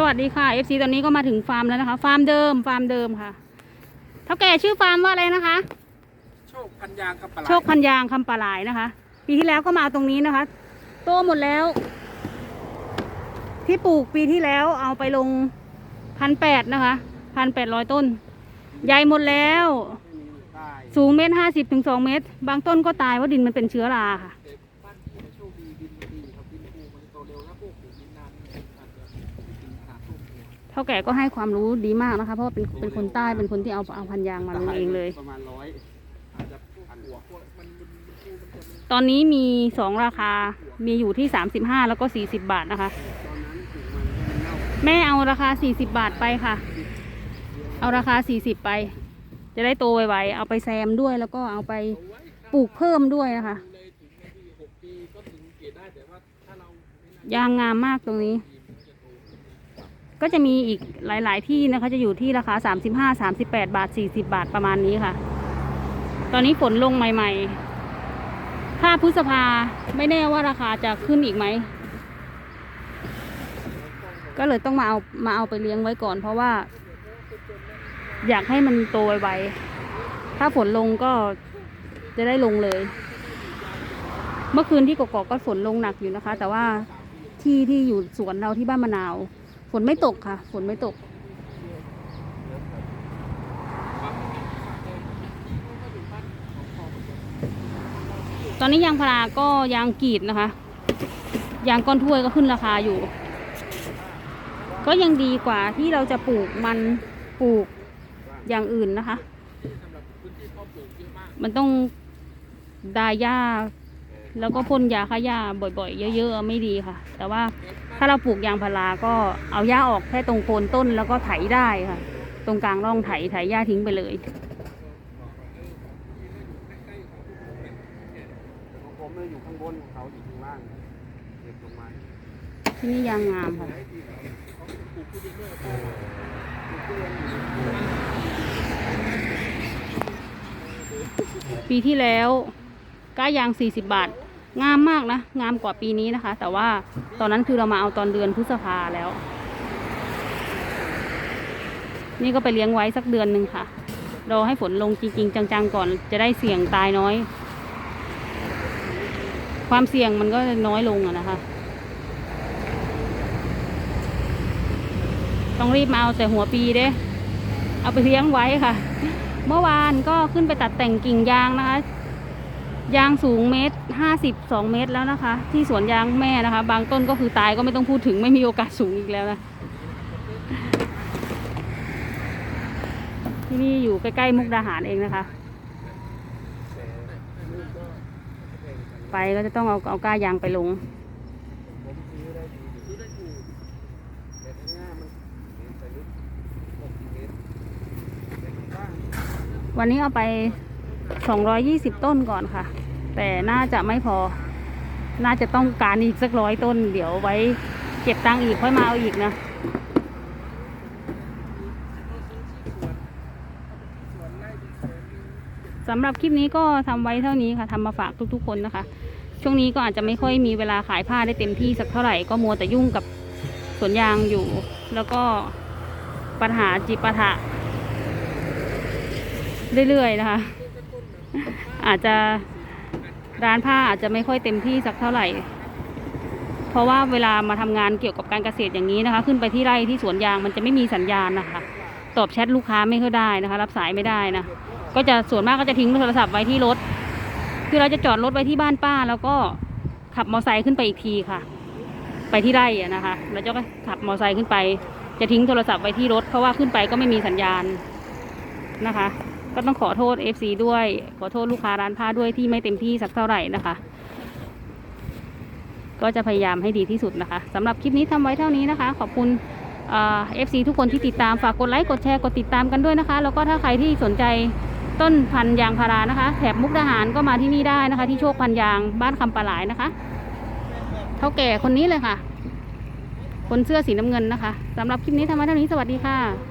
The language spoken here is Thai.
สวัสดีค่ะ FC ตอนนี้ก็มาถึงฟาร์มแล้วนะคะ ฟาร์มเดิม ฟาร์มเดิมค่ะเท่าแก่ชื่อฟาร์มว่าอะไรนะคะ โชคพันยางกับปลาไหลโชคพันยางคำปลาหลายนะคะ ปีที่แล้วก็มาตรงนี้นะคะ โตหมดแล้ว ที่ปลูกปีที่แล้วเอาไปลงพันแปดนะคะพันแปดร้อยต้น ใหญ่หมดแล้วไม่มีตายสูงเมตรห้าสิบถึงสองเมตร บางต้นก็ตายเพราะดินมันเป็นเชื้อราค่ะ ท่าแก่ก็ให้ความรู้ดีมากนะคะ เพราะว่าเป็นเป็นคนใต้เป็นคนที่เอาเอาพันยางมาลงเองเลย ประมาณร้อยอาจจะพันหัวพวกมันมันมันปูมันจะมีตอนนี้มีสองราคา มีอยู่ที่35แล้วก็40บาทนะคะตอนนั้นปลูกมันก็มันเน่าแม่เอาราคา40บาทไปค่ะ เอาราคา40ไป จะได้โตไวๆเอาไปแซมด้วยแล้วก็เอาไปปลูกเพิ่มด้วยนะคะเลยถึงในที่หกปีก็ถึงเกตได้แต่ว่าถ้าเราไม่น่ายางงามมากตรงนี้ ก็จะมีอีกหลาย ๆ ที่นะคะ จะอยู่ที่ราคา 35 38 บาท 40 บาทประมาณนี้ค่ะ ตอนนี้ฝนลงใหม่ ๆ ถ้าพฤษภาไม่แน่ว่าราคาจะขึ้นอีกไหม ก็เลยต้องมาเอามาเอาไปเลี้ยงไว้ก่อน เพราะว่า อยากให้มันโตไวๆ ถ้าฝนลงก็จะได้ลงเลย เมื่อคืนที่กกอกก็ฝนลงหนักอยู่นะคะ แต่ว่าที่ที่อยู่สวนเราที่บ้านมะนาว ฝนไม่ตกค่ะ ฝนไม่ตก ตอนนี้ยางพาราก็ยางกีดนะคะ ยางก้อนถ้วยก็ขึ้นราคาอยู่ ก็ยังดีกว่าที่เราจะปลูกมันปลูกอย่างอื่นนะคะ มันต้องดาหญ้า แล้วก็พ่นยาฆ่าหญ้าบ่อย ๆ เยอะๆไม่ดีค่ะ แต่ว่าถ้าเราปลูกยางพาราก็เอาหญ้าออกแค่ตรงโคนต้นแล้วก็ไถได้ค่ะ ตรงกลางร่องไถไถหญ้าทิ้งไปเลยของผมเนี่ยอยู่ข้างบนของเขาอยู่ข้างล่างเก็บลงมาที่นี่ยางงามค่ะปีที่แล้วก้ายาง 40 บาท งามมากนะ งามกว่าปีนี้นะคะ แต่ว่าตอนนั้นคือเรามาเอาตอนเดือนพฤษภาแล้ว นี่ก็ไปเลี้ยงไว้สักเดือนหนึ่งค่ะรอให้ฝนลงจริง ๆ จังๆ ก่อนจะได้เสี่ยงตายน้อย ความเสี่ยงมันก็น้อยลงอะนะคะ ต้องรีบมาเอาแต่หัวปีเด้ เอาไปเลี้ยงไว้ค่ะ เมื่อวานก็ขึ้นไปตัดแต่งกิ่งยางนะคะ ยางสูงเมตรห้าสิบสองเมตรแล้วนะคะ ที่สวนยางแม่นะคะ บางต้นก็คือตายก็ไม่ต้องพูดถึงไม่มีโอกาสสูงอีกแล้วนะ ที่นี่อยู่ใกล้ๆมุกดาหารเองนะคะ ไปก็จะต้องเอาเอาก้ายางไปลงผมซื้อได้ดีซื้อได้ถูกแต่ข้างหลงวันนี้เอาไป 220 ต้นก่อนค่ะ แต่น่าจะไม่พอ น่าจะต้องการอีกสักร้อยต้น เดี๋ยวไว้เก็บตังค์อีกค่อยมาเอาอีกนะสำหรับคลิปนี้ก็ทำไว้เท่านี้ค่ะทำมาฝากทุกๆคนนะคะ ช่วงนี้ก็อาจจะไม่ค่อยมีเวลาขายผ้าได้เต็มที่สักเท่าไหร่ก็มัวแต่ยุ่งกับสวนยางอยู่ แล้วก็ปัญหาจิปาถะเรื่อยๆนะคะ อาจจะร้านผ้าอาจจะไม่ค่อยเต็มที่สักเท่าไหร่ เพราะว่าเวลามาทำงานเกี่ยวกับการเกษตรอย่างนี้นะคะ ขึ้นไปที่ไร่ที่สวนยางมันจะไม่มีสัญญาณนะคะ ตอบแชทลูกค้าไม่ค่อยได้นะคะ รับสายไม่ได้นะก็จะส่วนมากก็จะทิ้งโทรศัพท์ไว้ที่รถ คือเราจะจอดรถไว้ที่บ้านป้า แล้วก็ขับมอเตอร์ไซค์ขึ้นไปอีกทีค่ะ ไปที่ไร่นะคะ แล้วก็ขับมอเตอร์ไซค์ขึ้นไป จะทิ้งโทรศัพท์ไว้ที่รถ เพราะว่าขึ้นไปก็ไม่มีสัญญาณนะคะ ก็ต้องขอโทษ FC ด้วย ขอโทษลูกค้าร้านผ้าด้วยที่ไม่เต็มที่สักเท่าไหร่นะคะ ก็จะพยายามให้ดีที่สุดนะคะสำหรับคลิปนี้ทำไว้เท่านี้นะคะ ขอบคุณเอฟซีทุกคนที่ติดตามฝากกดไลค์กดแชร์กดติดตามกันด้วยนะคะ แล้วก็ถ้าใครที่สนใจต้นพันยางพารานะคะ แถบมุกดาหารก็มาที่นี่ได้นะคะ ที่โชคพันยางบ้านคำปลาหลายนะคะเท่าแก่คนนี้เลยค่ะ คนเสื้อสีน้ำเงินนะคะสำหรับคลิปนี้ทำไว้เท่านี้สวัสดีค่ะ